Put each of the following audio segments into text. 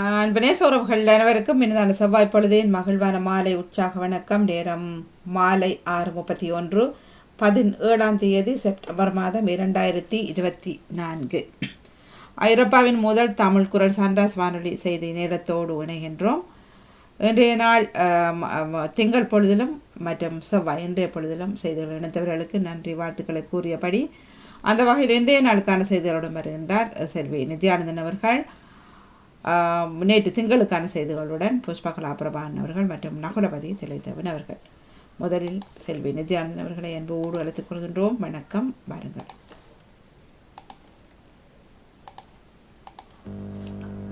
அன்பனே சோரவுகள் அனைவருக்கும் இனிதான செவ்வாய் பொழுதின் மகிழ்வான மாலை உற்சாக வணக்கம். நேரம் மாலை ஆறு முப்பத்தி ஒன்று பதினேழாம் தேதி செப்டம்பர் மாதம் இரண்டாயிரத்தி இருபத்தி நான்கு. ஐரோப்பாவின் முதல் தமிழ் குரல் சன்ராஸ் வானொலி செய்தி நேரத்தோடு இணைகின்றோம். இன்றைய நாள் திங்கள் பொழுதிலும் மற்றும் செவ்வாய் இன்றைய பொழுதிலும் செய்திகள் இணைத்தவர்களுக்கு நன்றி வாழ்த்துக்களை கூறியபடி அந்த வகையில் இன்றைய நாளுக்கான செய்திகளுடன் வருகின்றார் செல்வி நித்யானந்தன் அவர்கள். நேற்று திங்களுக்கான செய்திகளுடன் புஷ்பா கலாபிரபான் அவர்கள் மற்றும் நகுலபதி திலைத்தவன் அவர்கள். முதலில் செல்வி நித்யானந்தன் அவர்களை அன்போடு அழைத்துக் கொள்கின்றோம். வணக்கம். வாருங்கள்.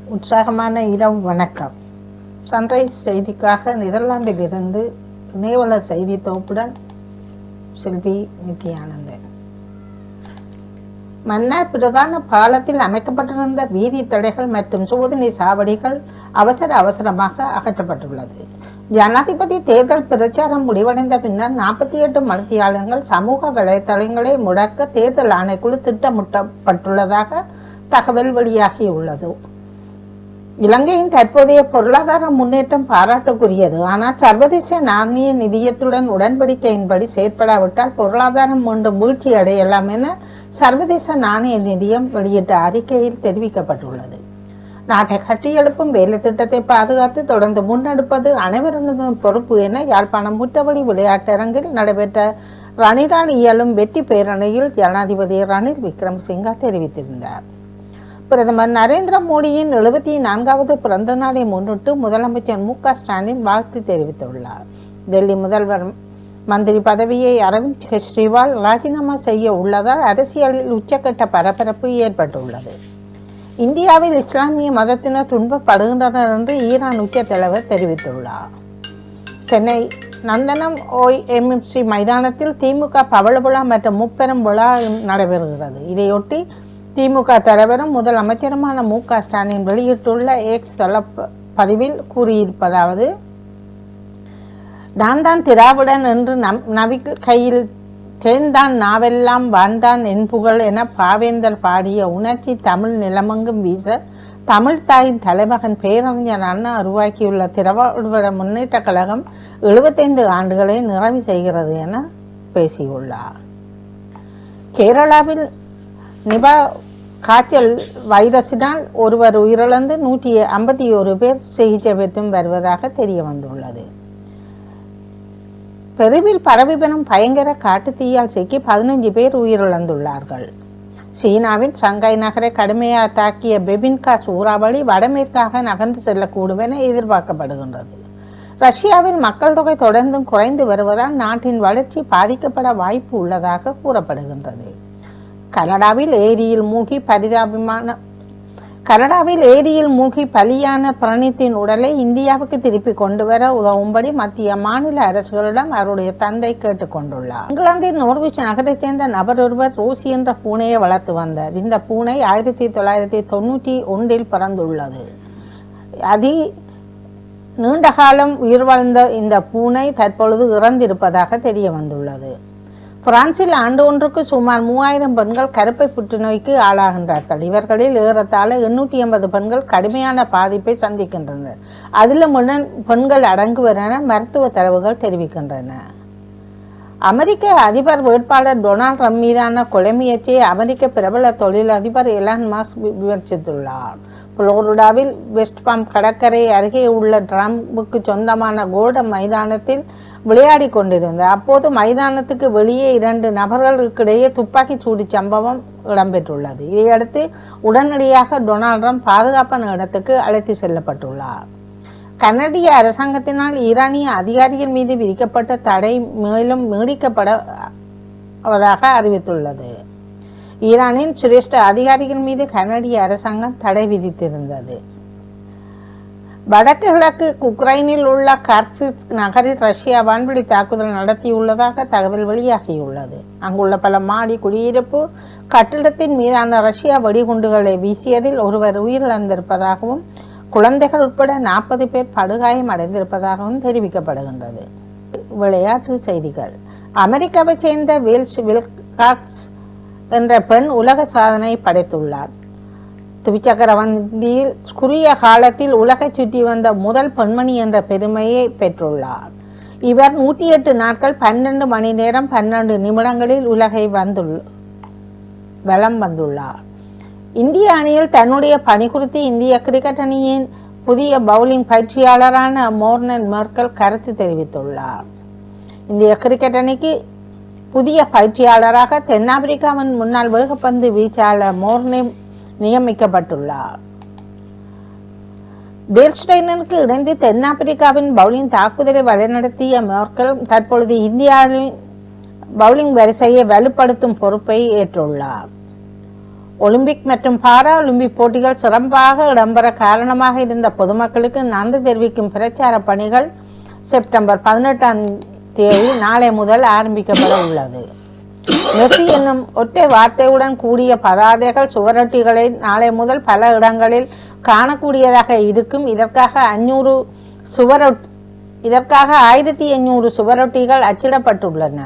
உற்சாகமான இரவு வணக்கம். சன்ரைஸ் செய்திக்காக நெதர்லாந்திலிருந்து இணையவள செய்தி தொகுப்புடன் செல்வி நித்யானந்தன். மன்னார் பிரதான பாலத்தில் அமைக்கப்பட்டிருந்த வீதி தடைகள் மற்றும் சோதனை சாவடிகள் அவசர அவசரமாக அகற்றப்பட்டுள்ளது. ஜனாதிபதி தேர்தல் பிரச்சாரம் முடிவடைந்த பின்னர் நாற்பத்தி எட்டு மருத்துவர்கள் சமூக வலைதளங்களை முடக்க தேர்தல் ஆணைக்குழு திட்டமிட்டப்பட்டுள்ளதாக தகவல் வெளியாகியுள்ளது. இலங்கையின் தற்போதைய பொருளாதார முன்னேற்றம் பாராட்டுக்குரியது. ஆனால் சர்வதேச நாணய நிதியத்துடன் உடன்படிக்கையின்படி செயற்படாவிட்டால் பொருளாதாரம் மீண்டும் வீழ்ச்சி அடையலாம் என சர்வதேச நாணய நிதியம் வெளியிட்ட அறிக்கையில் தெரிவிக்கப்பட்டுள்ளது. நாட்டை கட்டியெழுப்பும் வேலை திட்டத்தை பாதுகாத்து தொடர்ந்து முன்னெடுப்பது அனைவரது பொறுப்பு என யாழ்ப்பாணம் முற்றவழி விளையாட்டரங்கில் நடைபெற்ற ரணிலால் இயலும் வெற்றி பேரணியில் ஜனாதிபதி ரணில் விக்ரமசிங்கா தெரிவித்திருந்தார். பிரதமர் நரேந்திர மோடியின் எழுபத்தி நான்காவது பிறந்த நாளை முன்னிட்டு முதலமைச்சர் மு க ஸ்டாலின் வாழ்த்து தெரிவித்துள்ளார். டெல்லி முதல்வர் மந்திரி பதவியை அரவிந்த் கெஜ்ரிவால் ராஜினாமா செய்ய உள்ளதால் அரசியலில் உச்சக்கட்ட பரபரப்பு ஏற்பட்டுள்ளது. இந்தியாவில் இஸ்லாமிய மதத்தினர் துன்பப்படுகின்றனர் என்று ஈரான் உச்ச தலைவர் தெரிவித்துள்ளார். சென்னை நந்தனம் ஓஎம்சி மைதானத்தில் திமுக பவள விழா மற்றும் முப்பெரும் விழா நடைபெறுகிறது. இதையொட்டி திமுக தலைவரும் முதல் அமைச்சருமான மு க ஸ்டாலின் வெளியிட்டுள்ள எக்ஸ் தள பதிவில் கூறியிருப்பதாவது நான் தான் திராவிடன் என்று நம் நவி கையில் தேர்ந்தான் நாவெல்லாம் வாழ்ந்தான் என்புகள் என பாவேந்தர் பாடிய உணர்ச்சி தமிழ் நிலமெங்கும் வீச தமிழ் தாயின் தலைமகன் பேரறிஞர் அண்ணா உருவாக்கியுள்ள திராவிட முன்னேற்ற கழகம் எழுபத்தைந்து ஆண்டுகளை நிறைவு செய்கிறது என பேசியுள்ளார். கேரளாவில் நிபா காய்ச்சல் வைரஸினால் ஒருவர் உயிரிழந்து நூற்றி ஐம்பத்தி ஒரு பேர் சிகிச்சை பெற்றும் வருவதாக தெரிய வந்துள்ளது. பெருவில் பரவி வரும் பயங்கர காட்டுத்தீயால் சிக்கி பதினஞ்சு பேர் உயிரிழந்துள்ளார்கள். சீனாவின் சங்காய் நகரை கடுமையாக தாக்கிய பெபின்கா சூறாவளி வடமேற்காக நகர்ந்து செல்லக்கூடும் என எதிர்பார்க்கப்படுகின்றது. ரஷ்யாவில் மக்கள் தொகை தொடர்ந்தும் குறைந்து வருவதால் நாட்டின் வளர்ச்சி பாதிக்கப்பட வாய்ப்பு உள்ளதாக கூறப்படுகின்றது. கனடாவில் ஏரியில் மூழ்கி பரிதாபமான கனடாவில் ஏரியில் மூழ்கி பலியான பிரணீத்தின் உடலை இந்தியாவுக்கு திருப்பி கொண்டு வர உதவும்படி மத்திய மாநில அரசுகளிடம் அவருடைய தந்தை கேட்டுக்கொண்டுள்ளார் இங்கிலாந்தின் நோர்விச் நகரைச் சேர்ந்த நபர் ஒருவர் ரோசி என்ற பூனையை வளர்த்து வந்தார். இந்த பூனை ஆயிரத்தி தொள்ளாயிரத்தி தொண்ணூற்றி ஒன்றில் பிறந்துள்ளது. அதி நீண்ட காலம் உயிர் வாழ்ந்த இந்த பூனை தற்பொழுது இறந்திருப்பதாக தெரிய வந்துள்ளது. பிரான்சில் ஆண்டு ஒன்றுக்கு சுமார் மூவாயிரம் பெண்கள் கருப்பை புற்றுநோய்க்கு ஆளாகின்றார்கள். இவர்களில் ஏறத்தாழ எண்ணூற்றி எண்பது பெண்கள் கடுமையான பாதிப்பை சந்திக்கின்றனர். அதிலும் பெண்கள் அடங்குவென மருத்துவ தரவுகள் தெரிவிக்கின்றன. அமெரிக்க அதிபர் வேட்பாளர் டொனால்ட் ட்ரம்ப் மீதான கொலை முயற்சியை அமெரிக்க பிரபல தொழிலதிபர் எலான் மாஸ் விமர்சித்துள்ளார். புளோரிடாவில் வெஸ்ட் பாம் கடற்கரை அருகே உள்ள ட்ரம்புக்கு சொந்தமான கோல்டன் மைதானத்தில் விளையாடி கொண்டிருந்தார் அப்போது மைதானத்துக்கு வெளியே இரண்டு நபர்களுக்கிடையே துப்பாக்கி சூடு சம்பவம் இடம்பெற்றுள்ளது. இதையடுத்து உடனடியாக டொனால்ட் ட்ரம்ப் பாதுகாப்பான இடத்துக்கு அழைத்து செல்லப்பட்டுள்ளார். கனடிய அரசாங்கத்தினால் ஈரானிய அதிகாரிகள் மீது விதிக்கப்பட்ட தடை மேலும் நீடிக்கப்படுவதாக அறிவித்துள்ளது. ஈரானின் சிரேஷ்ட அதிகாரிகள் மீது கனடிய அரசாங்கம் தடை விதித்திருந்தது. வடக்கு கிழக்கு உக்ரைனில் உள்ள கார்கிவ் நகரில் ரஷ்யா வான்வெளி தாக்குதல் நடத்தியுள்ளதாக தகவல் வெளியாகியுள்ளது. அங்குள்ள பல மாடி குடியிருப்பு கட்டிடத்தின் மீதான ரஷ்யா வெடிகுண்டுகளை வீசியதில் ஒருவர் உயிரிழந்திருப்பதாகவும் குழந்தைகள் உட்பட நாற்பது பேர் படுகாயம் அடைந்திருப்பதாகவும் தெரிவிக்கப்படுகின்றது. விளையாட்டு செய்திகள். அமெரிக்காவைச் சேர்ந்த வில்ஸ் வில்காக்ஸ் என்ற பெண் உலக சாதனை படைத்துள்ளார். துவிச்சக்கர வண்டியில் குறுகிய காலத்தில் உலகை சுற்றி வந்த முதல் பெண்மணி என்ற பெருமையை பெற்றுள்ளார். இவர் நூற்றி எட்டு நாட்கள் பன்னெண்டு மணி நேரம் பன்னெண்டு நிமிடங்களில் உலகை வந்துள் வலம் வந்துள்ளார். இந்திய அணியில் தன்னுடைய பணி குறித்து இந்திய கிரிக்கெட் அணியின் புதிய பவுலிங் பயிற்சியாளரான மோர்னன் மெர்க்கல் கருத்து தெரிவித்துள்ளார். இந்திய கிரிக்கெட் அணிக்கு புதிய பயிற்சியாளராக தென்னாப்பிரிக்காவின் முன்னாள் வேகப்பந்து வீச்சாளர் மோர்னே நியமிக்கப்பட்டுள்ளார். டேல்ஸ்டைனருக்கு இணைந்து தென்னாப்பிரிக்காவின் பவுலிங் தாக்குதலை வழிநடத்திய மேர்க்கல் தற்பொழுது இந்தியாவின் பவுலிங் வரிசையை வலுப்படுத்தும் பொறுப்பை ஏற்றுள்ளார். ஒலிம்பிக் மற்றும் பாரா ஒலிம்பிக் போட்டிகள் சிறப்பாக இடம்பெற காரணமாக இருந்த பொதுமக்களுக்கு நன்றி தெரிவிக்கும் பிரச்சார பணிகள் செப்டம்பர் பதினெட்டாம் தேதி நாளை முதல் ஆரம்பிக்கப்பட உள்ளது. நெசி என்னும் ஒற்றை வார்த்தையுடன் கூடிய பதாதைகள் சுவரொட்டிகளை நாளை முதல் பல இடங்களில் காணக்கூடியதாக இருக்கும். இதற்காக அஞ்சூறு சுவரொட் இதற்காக ஆயிரத்தி எண்ணூறு சுவரொட்டிகள் அச்சிடப்பட்டுள்ளன.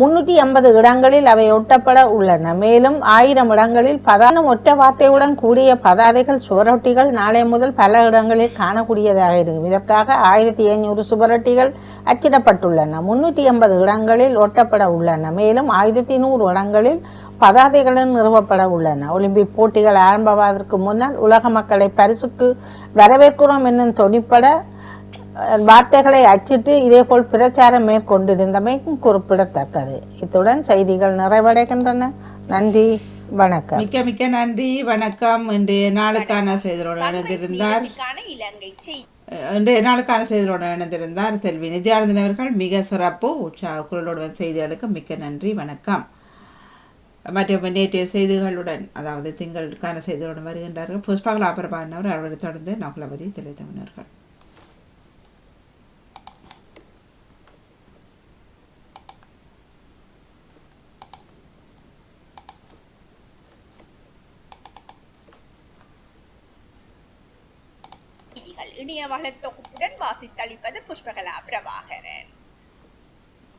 முன்னூற்றி எண்பது இடங்களில் அவை ஒட்டப்பட உள்ளன. மேலும் ஆயிரம் இடங்களில் பதானம் ஒற்ற வார்த்தையுடன் கூடிய பதாதைகள் சுவரொட்டிகள் நாளை முதல் பல இடங்களில் காணக்கூடியதாக இருக்கும். இதற்காக ஆயிரத்தி ஐநூறு சுவரொட்டிகள் அச்சிடப்பட்டுள்ளன. முன்னூற்றி எண்பது இடங்களில் ஒட்டப்பட உள்ளன. மேலும் ஆயிரத்தி நூறு இடங்களில் பதாதைகளும் நிறுவப்பட உள்ளன. ஒலிம்பிக் போட்டிகள் ஆரம்பமாவதற்கு முன்னால் உலக மக்களை பரிசுக்கு வரவேற்கிறோம் என்னும் தொனிப்பட வார்த்தைகளை அச்சிட்டு இதேபோல் பிரச்சாரம் மேற்கொண்டிருந்தமைக்கும் குறிப்பிடத்தக்கது. இத்துடன் செய்திகள் நிறைவடைகின்றன. நன்றி வணக்கம். மிக்க மிக்க நன்றி வணக்கம். இன்றைய நாளுக்கான செய்தியோடு இணைந்திருந்தார். க்கான இலங்கை செய்தி. இன்றைய நாளுக்கான செய்தியோடு இணைந்திருந்தார் செல்வி நித்யானந்தன் அவர்கள். மிக சிறப்பு. உற்சாக குரலோடு வந்த செய்திகளுக்கு மிக்க நன்றி வணக்கம். மற்றும் நேற்றைய செய்திகளுடன் அதாவது திங்களுக்கான செய்திகளுடன் வருகின்றார்கள். புஷ்பகலா பிரபானவர் அவர்களை தொடர்ந்து நகுலபதி திரைத்தமிழர்கள். இனிய இணைய தொகுப்புடன் வாசித்தளிப்பது புஷ்பகலா பிரபாகரன்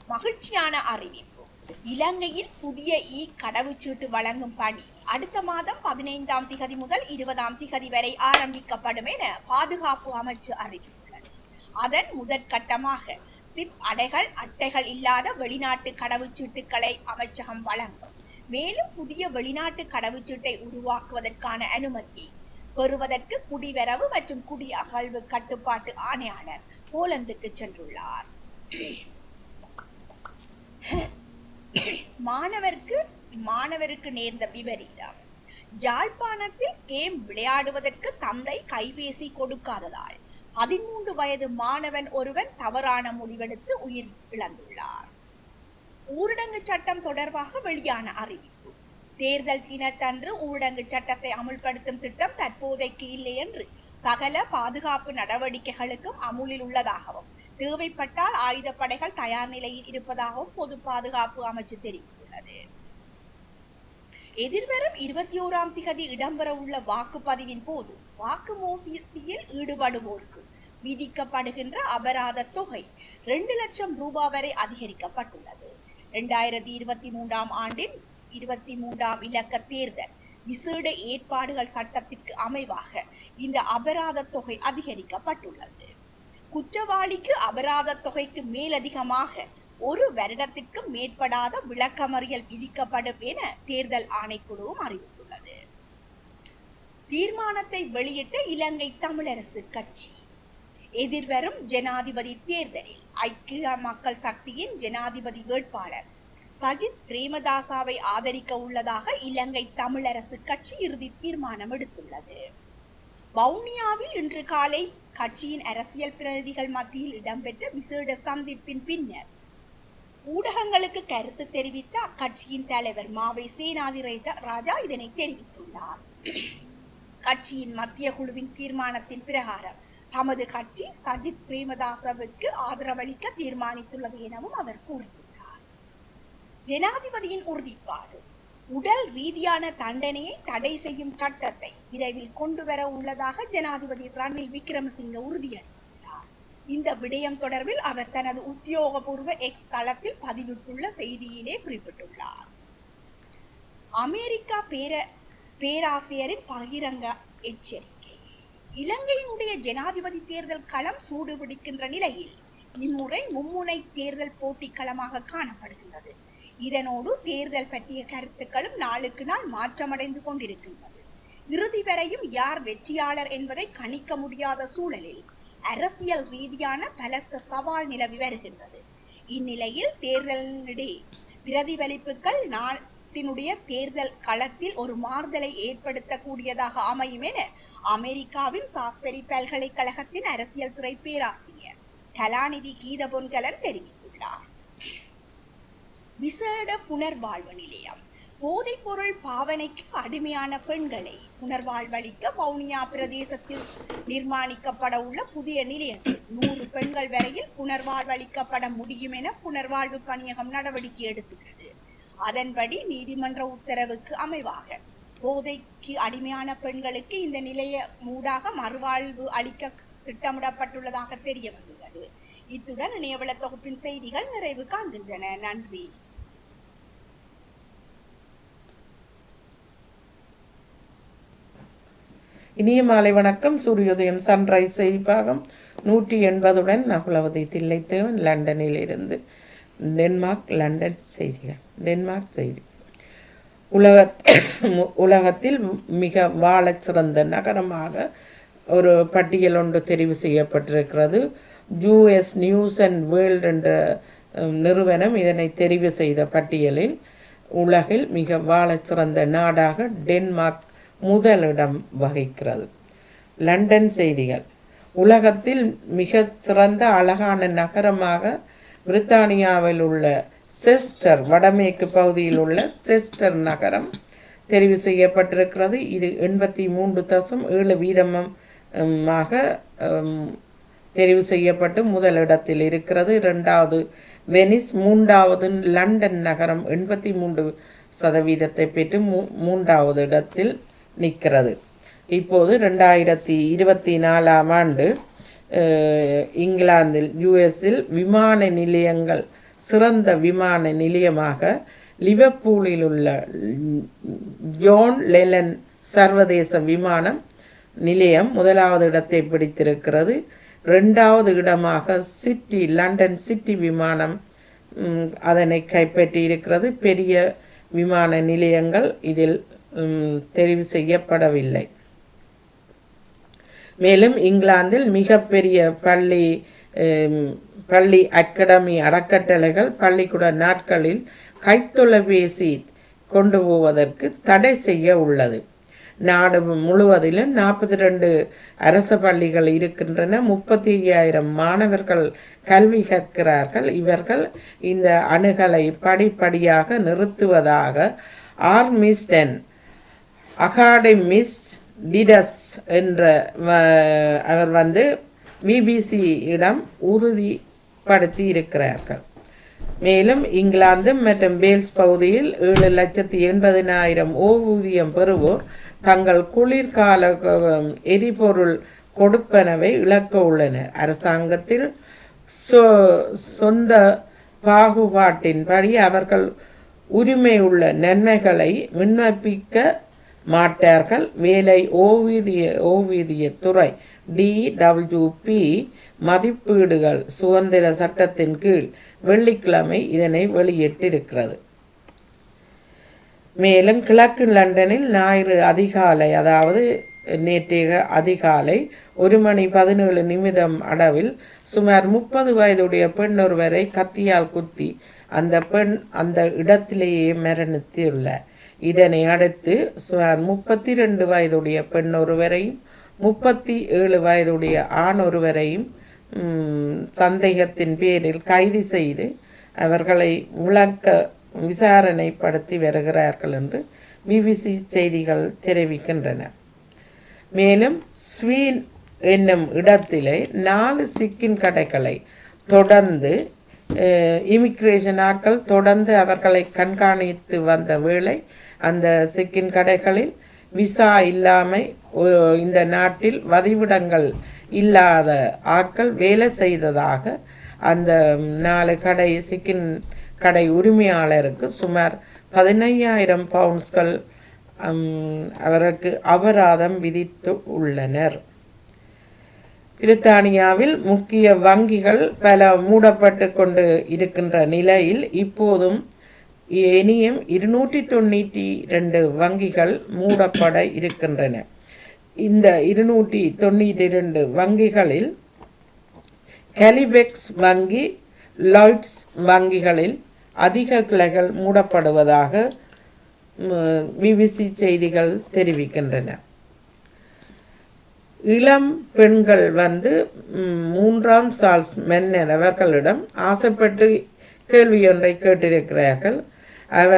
மகிழ்ச்சியான அறிவிப்பு இலங்கையில் புதிய இ கடவுச்சீட்டு வழங்கும் பணி அடுத்த மாதம் பதினைந்தாம் திகதி முதல் இருபதாம் திகதி வரை ஆரம்பிக்கப்படும் என பாதுகாப்பு அமைச்சு அறிவித்துள்ளது அதன் முதற்கட்டமாக சிப் அடைகள் அட்டைகள் இல்லாத வெளிநாட்டு கடவுச்சீட்டுகளை அமைச்சகம் வழங்கும் மேலும் புதிய வெளிநாட்டு கடவுச்சீட்டை உருவாக்குவதற்கான அனுமதி பெறுவதற்கு குடிவரவு மற்றும் குடி அகழ்வு கட்டுப்பாட்டு ஆணையாளர் போலந்துக்கு சென்றுள்ளார். மாணவருக்கு மாணவருக்கு நேர்ந்த விபரீதம். ஜாழ்ப்பாணத்தில் கேம் விளையாடுவதற்கு தந்தை கைபேசி கொடுக்காததால் பதிமூன்று வயது மாணவன் ஒருவன் தவறான முடிவெடுத்து உயிர் இழந்துள்ளார். ஊரடங்கு சட்டம் தொடர்பாக வெளியான அறிவிப்பு தேர்தல் தினத்தன்று ஊரடங்கு சட்டத்தை அமுல்படுத்தும் திட்டம் தற்போதைக்கு இல்லை என்று சகல பாதுகாப்பு நடவடிக்கைகளுக்கும் அமுலில் உள்ளதாகவும் தேவைப்பட்டால் ஆயுதப்படைகள் தயார் நிலையில் இருப்பதாகவும் பொது பாதுகாப்பு அமைச்சு தெரிவித்துள்ளது. எதிர்வரும் இருபத்தி ஓராம் திகதி இடம்பெற உள்ள வாக்குப்பதிவின் போது வாக்கு மோசடியில் ஈடுபடுவோருக்கு விதிக்கப்படுகின்ற அபராத தொகை இரண்டு லட்சம் ரூபாய் வரை அதிகரிக்கப்பட்டுள்ளது. இரண்டாயிரத்தி இருபத்தி மூன்றாம் ஆண்டின் இருபத்தி மூன்றாம் இலக்க தேர்தல் விசேட ஏற்பாடுகள் சட்டத்திற்கு அமைவாக இந்த அபராத தொகை அதிகரிக்கப்பட்டுள்ளது. குற்றவாளிக்கு அபராத தொகைக்கு மேலதிகமாக ஒரு வருடத்திற்கு மேற்படாத விளக்கமறியல் விதிக்கப்படும் என தேர்தல் ஆணைக்குழுவும் அறிவித்துள்ளது. தீர்மானத்தை வெளியிட்ட இலங்கை தமிழரசு கட்சி. எதிர்வரும் ஜனாதிபதி தேர்தலில் ஐக்கிய மக்கள் சக்தியின் ஜனாதிபதி வேட்பாளர் சஜித் பிரேமதாசாவை ஆதரிக்க உள்ளதாக இலங்கை தமிழரசு கட்சி இறுதி தீர்மானம் எடுத்துள்ளது வவுனியாவில் இன்று காலை கட்சியின் அரசியல் பிரதிநிதிகள் மத்தியில் இடம்பெற்ற விசேட சந்திப்பின் பின்னர் ஊடகங்களுக்கு கருத்து தெரிவித்த அக்கட்சியின் தலைவர் மாவை சேனாதி ராஜா- ராஜா இதனை தெரிவித்துள்ளார். கட்சியின் மத்திய குழுவின் தீர்மானத்தின் பிரகாரம் தமது கட்சி சஜித் பிரேமதாசவுக்கு ஆதரவளிக்க தீர்மானித்துள்ளது எனவும் அவர் கூறினார் ஜனாதிபதியின் உறுதிப்பாடு. உடல் ரீதியான தண்டனையை தடை செய்யும் சட்டத்தை விரைவில் கொண்டு வர உள்ளதாக ஜனாதிபதி ரணில் விக்ரமசிங்க உறுதியளித்துள்ளார். இந்த விடயம் தொடர்பில் அவர் தனது உத்தியோகபூர்வ எக்ஸ் தளத்தில் பதிவிட்டுள்ள செய்தியிலே குறிப்பிட்டுள்ளார். அமெரிக்கா பேர பேராசிரியரின் பகிரங்க எச்சரிக்கை. இலங்கையினுடைய ஜனாதிபதி தேர்தல் களம் சூடுபிடிக்கின்ற நிலையில் இம்முறை மும்முனை தேர்தல் போட்டி களமாக காணப்படுகின்றது. இதனோடு தேர்தல் பற்றிய கருத்துக்களும் நாளுக்கு நாள் மாற்றமடைந்து கொண்டிருக்கின்றது இறுதி வரையும் யார் வெற்றியாளர் என்பதை கணிக்க முடியாத சூழலில் அரசியல் ரீதியான பலத்த சவால் நிலவி வருகின்றது. இந்நிலையில் தேர்தலினிடையே பிரதிபலிப்புகள் நாட்டினுடைய தேர்தல் களத்தில் ஒரு மாறுதலை ஏற்படுத்தக்கூடியதாக அமையும் என அமெரிக்காவின் சாஸ்பெரி பல்கலைக்கழகத்தின் அரசியல் துறை பேராசிரியர் கலாநிதி கீதபொன்கலன் தெரிவித்துள்ளார். விசேட புனர்வாழ்வு நிலையம் போதைப் பொருள் பாவனைக்கு அடிமையான பெண்களை புனர்வாழ்வளிக்க வவுனியா பிரதேசத்தில் நிர்மாணிக்கப்பட உள்ள புதிய நிலையத்தில் நூறு பெண்கள் வரையில் புனர்வாழ்வளிக்கப்பட முடியும் என புனர்வாழ்வு பணியகம் நடவடிக்கை எடுத்துள்ளது. அதன்படி நீதிமன்ற உத்தரவுக்கு அமைவாக போதைக்கு அடிமையான பெண்களுக்கு இந்த நிலைய மூடாக மறுவாழ்வு அளிக்க திட்டமிடப்பட்டுள்ளதாக தெரிய இத்துடன் இணையவள தொகுப்பின் செய்திகள் நிறைவு காண்கின்றன. நன்றி. இனிய மாலை வணக்கம். சூரியோதயம் சன்ரைஸ் செய்திப்பாகம் நூற்றி எண்பதுடன் நகுலவதி தில்லைத்தேவன் லண்டனில் இருந்து டென்மார்க் லண்டன் செய்திகள். டென்மார்க் செய்தி. உலக உலகத்தில் மிக வாழ சிறந்த நகரமாக ஒரு பட்டியல் ஒன்று தெரிவு செய்யப்பட்டிருக்கிறது. ஜூஎஸ் நியூஸ் அண்ட் வேர்ல்ட் என்ற நிறுவனம் இதனை தெரிவு செய்த பட்டியலில் உலகில் மிக வாழ சிறந்த நாடாக டென்மார்க் முதலிடம் வகிக்கிறது. லண்டன் செய்திகள். உலகத்தில் மிக சிறந்த அழகான நகரமாக பிரித்தானியாவில் உள்ள செஸ்டர் வடமேற்கு பகுதியில் உள்ள செஸ்டர் நகரம் தெரிவு செய்யப்பட்டிருக்கிறது. இது எண்பத்தி மூன்று தசம் ஏழு வீதமாக தெரிவு செய்யப்பட்டு முதலிடத்தில் இருக்கிறது. இரண்டாவது வெனிஸ் மூன்றாவது லண்டன் நகரம் எண்பத்தி மூன்று சதவீதத்தை பெற்று மூ மூன்றாவது இடத்தில் நிற்கிறது. இப்போது ரெண்டாயிரத்தி இருபத்தி நாலாம் ஆண்டு இங்கிலாந்தில் யுஎஸில் விமான நிலையங்கள் சிறந்த விமான நிலையமாக லிவர்பூலில் உள்ள ஜோன் லெலன் சர்வதேச விமானம் நிலையம் முதலாவது இடத்தை பிடித்திருக்கிறது. ரெண்டாவது இடமாக சிட்டி லண்டன் சிட்டி விமானம் அதனை கைப்பற்றி இருக்கிறது பெரிய விமான நிலையங்கள் இதில் தெரிவு செய்யப்படவில்லை. மேலும் இங்கிலாந்தில் மிகப்பெரிய பள்ளி பள்ளி அகாடமி அறக்கட்டளைகள் பள்ளிக்கூட நாட்களில் கைத்தொலைபேசி கொண்டு போவதற்கு தடை செய்ய உள்ளது. நாடு முழுவதிலும் நாற்பத்தி ரெண்டு அரச பள்ளிகள் இருக்கின்றன. முப்பத்தி ஐயாயிரம் மாணவர்கள் கல்வி கற்கிறார்கள். இவர்கள் இந்த அணுகலை படிப்படியாக நிறுத்துவதாக ஆர்மிஸ்டன் அகாடமிஸ் டிடஸ் என்ற அவர் வந்து பிபிசியிடம் உறுதிப்படுத்தி இருக்கிறார்கள் மேலும் இங்கிலாந்து மற்றும் வேல்ஸ் பகுதியில் ஏழு லட்சத்தி எண்பதினாயிரம் ஓய்வூதியம் பெறுவோர் தங்கள் குளிர்கால எரிபொருள் கொடுப்பனவை இழக்க உள்ளனர் அரசாங்கத்தில் சொ- சொந்த பாகுபாட்டின்படி அவர்கள் உரிமையுள்ள நன்மைகளை விண்ணப்பிக்க மாட்டார்கள். வேலை ஓவிய ஓவியத்துறை துறை டிடபிள்யூபி மதிப்பீடுகள் சுதந்திர சட்டத்தின் கீழ் வெள்ளிக்கிழமை இதனை வெளியிட்டிருக்கிறது. மேலும் கிழக்கு லண்டனில் ஞாயிறு அதிகாலை அதாவது நேற்றைய அதிகாலை ஒரு மணி பதினேழு நிமிடம் அளவில் சுமார் முப்பது வயதுடைய பெண் ஒருவரை கத்தியால் குத்தி அந்த பெண் அந்த இடத்திலேயே மரணித்துள்ளார். இதனை அடுத்து சுமார் முப்பத்தி ரெண்டு வயதுடைய பெண் ஒருவரையும் முப்பத்தி ஏழு வயதுடைய ஆண் ஒருவரையும் சந்தேகத்தின் பேரில் கைது செய்து அவர்களை முழக்க விசாரணைப்படுத்தி வருகிறார்கள் என்று பிபிசி செய்திகள் தெரிவிக்கின்றன. மேலும் ஸ்வீன் என்னும் இடத்திலே நாலு சிக்கின் கடைகளை தொடர்ந்து இமிக்ரேஷன் ஆட்கள் தொடர்ந்து அவர்களை கண்காணித்து வந்த வேளை அந்த சிக்கின் கடைகளில் விசா இல்லாமல் இந்த நாட்டில் வதிவிடங்கள் இல்லாத ஆட்கள் வேலை செய்ததாக அந்த நாலு கடை சிக்கின் கடை உரிமையாளருக்கு சுமார் பதினையாயிரம் பவுண்ட்ஸ்கள் அவருக்கு அபராதம் விதித்து உள்ளனர். பிரித்தானியாவில் முக்கிய வங்கிகள் பல மூடப்பட்டு கொண்டு இருக்கின்ற நிலையில் இப்போதும் இனியும் இருநூற்றி தொண்ணூற்றி ரெண்டு வங்கிகள் மூடப்பட இருக்கின்றன. இந்த இருநூற்றி தொண்ணூற்றி ரெண்டு வங்கிகளில் கலிபெக்ஸ் வங்கி லாய்ட்ஸ் வங்கிகளில் அதிக கிளைகள் மூடப்படுவதாக பிபிசி செய்திகள் தெரிவிக்கின்றன. இளம் பெண்கள் வந்து மூன்றாம் சார்ல்ஸ் மன்னர் அவர்களிடம் ஆசைப்பட்டு கேள்வி ஒன்றை கேட்டிருக்கிறார்கள். அவ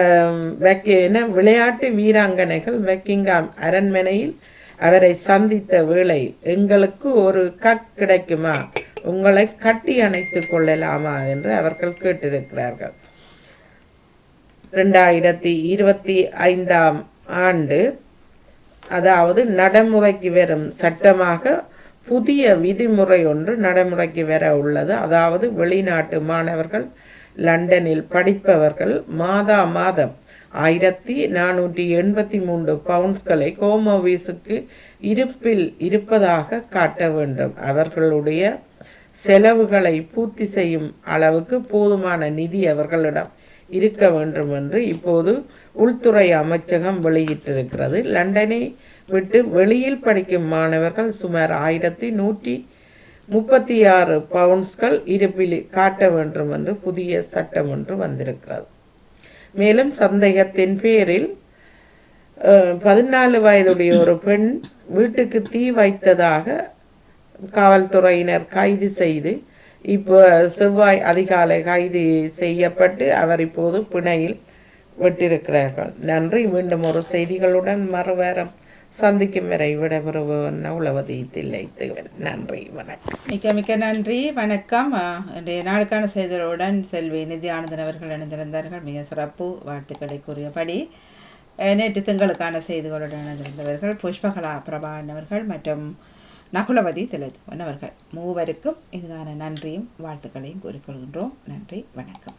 வெக்கின விளையாட்டு வீராங்கனைகள் வெக்கிங்காம் அரண்மனையில் அவரை சந்தித்த வேளை எங்களுக்கு ஒரு கக் கிடைக்குமா? உங்களை கட்டி அணைத்து கொள்ளலாமா? என்று அவர்கள் கேட்டிருக்கிறார்கள். ரெண்டாயிரத்தி இருபத்தி ஐந்தாம் ஆண்டு அதாவது நடைமுறைக்கு வரும் சட்டமாக புதிய விதிமுறை ஒன்று நடைமுறைக்கு வர உள்ளது. அதாவது வெளிநாட்டு மாணவர்கள் லண்டனில் படிப்பவர்கள் மாதா மாதம் ஆயிரத்தி நானூற்றி எண்பத்தி மூன்று பவுண்ட்ஸ்களை கோமோவீஸுக்கு இருப்பில் இருப்பதாக காட்ட வேண்டும். அவர்களுடைய செலவுகளை பூர்த்தி செய்யும் அளவுக்கு போதுமான நிதி அவர்களிடம் இருக்க வேண்டும் என்று இப்போது உள்துறை அமைச்சகம் வெளியிட்டிருக்கிறது. லண்டனை விட்டு வெளியில் படிக்கும் மாணவர்கள் சுமார் ஆயிரத்தி நூற்றி முப்பத்தி ஆறு பவுண்ட்ஸ்கள் இருப்பில் காட்ட வேண்டும் என்று புதிய சட்டம் ஒன்று வந்திருக்கிறது. மேலும் சந்தேகத்தின் பேரில் பதினாலு வயதுடைய ஒரு பெண் வீட்டுக்கு தீ வைத்ததாக காவல்துறையினர் கைது செய்து இப்போ செவ்வாய் அதிகாலை கைது செய்யப்பட்டு அவர் இப்போது பிணையில் விட்டிருக்கிறார்கள். நன்றி. மீண்டும் ஒரு செய்திகளுடன் மறுவாரம் சந்திக்கும் வரை விடைபெறுபவன் உளவதி தில்லைத்து நன்றி. வணக்கம். மிக்க மிக்க நன்றி. வணக்கம். இன்றைய நாளுக்கான செய்திகளுடன் செல்வி நிதி ஆனந்தன் அவர்கள் இணைந்திருந்தார்கள். மிக சிறப்பு வாழ்த்துக்களை கூறியபடி நேற்று திங்களுக்கான செய்திகளுடன் இணைந்திருந்தவர்கள் புஷ்பகலா பிரபாகரன் அவர்கள் மற்றும் நகுலவதி திலது வண்ணவர்கள் மூவருக்கும் இனிதான நன்றியும் வாழ்த்துக்களையும் கூறிக்கொள்கின்றோம். நன்றி வணக்கம்.